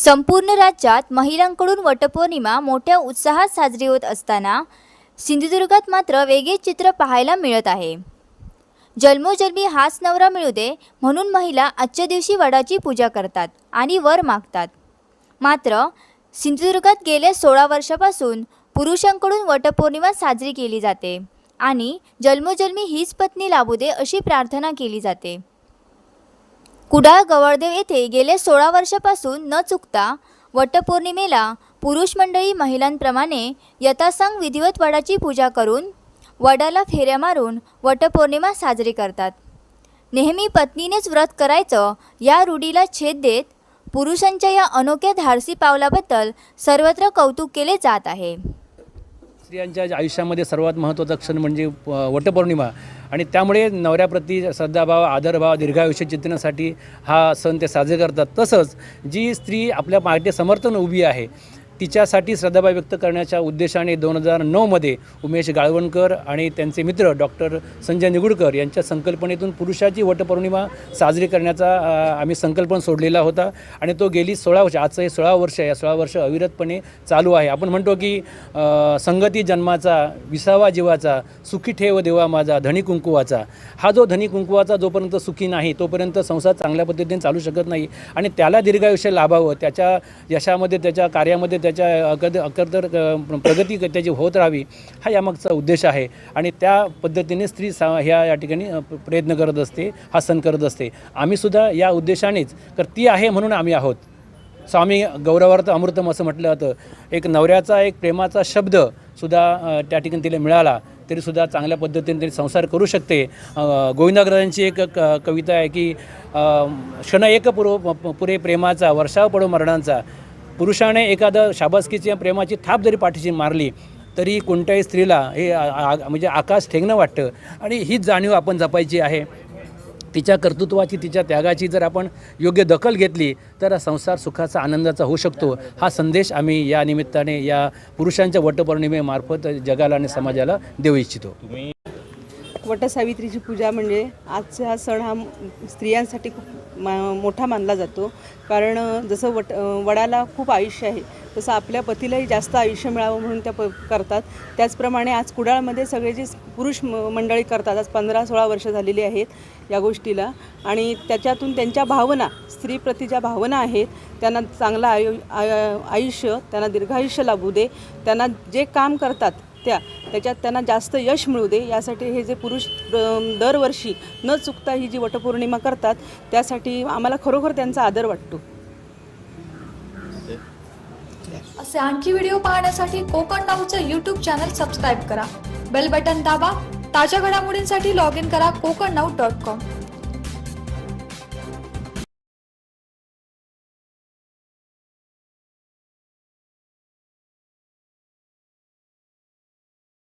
संपूर्ण राज्यात महिलांकडून वटपौर्णिमा मोठ्या उत्साहात साजरी होत असताना सिंधुदुर्गात मात्र वेगळे चित्र पाहायला मिळत आहे. जन्मोजन्मी हाच नवरा मिळू दे म्हणून महिला आजच्या दिवशी वडाची पूजा करतात आणि वर मागतात. मात्र सिंधुदुर्गात गेल्या सोळा वर्षापासून पुरुषांकडून वटपौर्णिमा साजरी केली जाते आणि जन्मोजन्मी हीच पत्नी लाभू दे अशी प्रार्थना केली जाते. कुडाळ गवळदेव येथे गेल्या सोळा वर्षापासून न चुकता वटपौर्णिमेला पुरुष मंडळी महिलांप्रमाणे यथासांग विधिवत वडाची पूजा करून वडाला फेऱ्या मारून वटपौर्णिमा साजरी करतात. नेहमी पत्नीनेच व्रत करायचं या रूढीला छेद देत पुरुषांच्या या अनोख्या धाडसी पावलाबद्दल सर्वत्र कौतुक केले जात आहे. स्त्रियांच्या आयुष्यामध्ये सर्वात महत्त्वाचा क्षण म्हणजे वटपौर्णिमा. आणि त्यामुळे नवऱ्याप्रती श्रद्धाभाव आदरभाव दीर्घायुष्य चिंतनासाठी हा सण ते साजरे करतात. तसंच जी स्त्री आपल्या पार्टी समर्थन उभी आहे तिच्यासाठी श्रद्धाभाव व्यक्त करण्याच्या उद्देशाने दोन हजार नऊमध्ये उमेश गाळवणकर आणि त्यांचे मित्र डॉक्टर संजय निगुडकर यांच्या संकल्पनेतून पुरुषाची वटपौर्णिमा साजरी करण्याचा आम्ही संकल्पन सोडलेला होता. आणि तो गेली सोळा वर्ष आजचं हे सोळा वर्ष या सोळा वर्ष अविरतपणे चालू आहे. आपण म्हणतो की संगती जन्माचा विसावा जीवाचा सुखी ठेव देवा माझा धनी कुंकुवाचा. हा जो धनी कुंकुवाचा जोपर्यंत सुखी नाही तोपर्यंत संसार चांगल्या पद्धतीने चालू शकत नाही. आणि त्याला दीर्घायुष्य लाभावं त्याच्या यशामध्ये त्याच्या कार्यामध्ये त्या त्याच्या अगद अकरदर प्रगती त्याची होत राहावी हा यामागचा उद्देश आहे. आणि त्या पद्धतीने स्त्री सा ह्या या ठिकाणी प्रयत्न करत असते हा सण करत असते. आम्हीसुद्धा या उद्देशानेच तर ती आहे म्हणून आम्ही आहोत. स्वामी गौरवार्थ अमृतम असं म्हटलं जातं. एक नवऱ्याचा एक प्रेमाचा शब्द सुद्धा त्या ठिकाणी तिला मिळाला तरीसुद्धा चांगल्या पद्धतीने तरी संसार करू शकते. गोविंदाग्रजांची एक क कविता आहे की क्षण एक पुरो प- पुरे प्रेमाचा वर्षाव पडो मरणांचा. पुरुषाने एखादं शाबासकीची प्रेमाची थाप जरी पाठीशी मारली तरी कोणत्याही स्त्रीला हे आ- म्हणजे आकाश ठेंगणं वाटतं. आणि हीच जाणीव आपण जपायची आहे. तिच्या कर्तृत्वाची तिच्या त्यागाची जर आपण योग्य दखल घेतली तर संसार सुखाचा आनंदाचा होऊ शकतो. हा संदेश आम्ही या निमित्ताने या पुरुषांच्या वटपौर्णिमेमार्फत जगाला आणि समाजाला देऊ इच्छितो. वटसावित्रीची पूजा म्हणजे आजचा हा सण हा स्त्रियांसाठी खूप मा मोठा मानला जातो. कारण जसं वट वडाला खूप आयुष्य आहे तसं आपल्या पतीलाही जास्त आयुष्य मिळावं म्हणून त्या प करतात. त्याचप्रमाणे आज कुडाळमध्ये सगळे जे पुरुष म मंडळी करतात आज पंधरा सोळा वर्ष झालेली आहेत या गोष्टीला. आणि त्याच्यातून त्यांच्या भावना स्त्रीप्रती ज्या भावना आहेत त्यांना चांगलं आयु आय- आयुष्य त्यांना दीर्घायुष्य लाभू दे त्यांना जे काम करतात त्या त्याच्यात त्यांना जास्त यश मिळू दे. यासाठी हे जे पुरुष दरवर्षी न चुकता ही जी वटपौर्णिमा करतात त्यासाठी आम्हाला खरोखर त्यांचा आदर वाटतो. असे आणखी व्हिडिओ पाहण्यासाठी कोकण नाऊचं यूट्यूब चॅनल सबस्क्राईब करा. बेल बटन दाबा. ताज्या घडामोडींसाठी लॉग इन करा कोकण नाऊ डॉट कॉम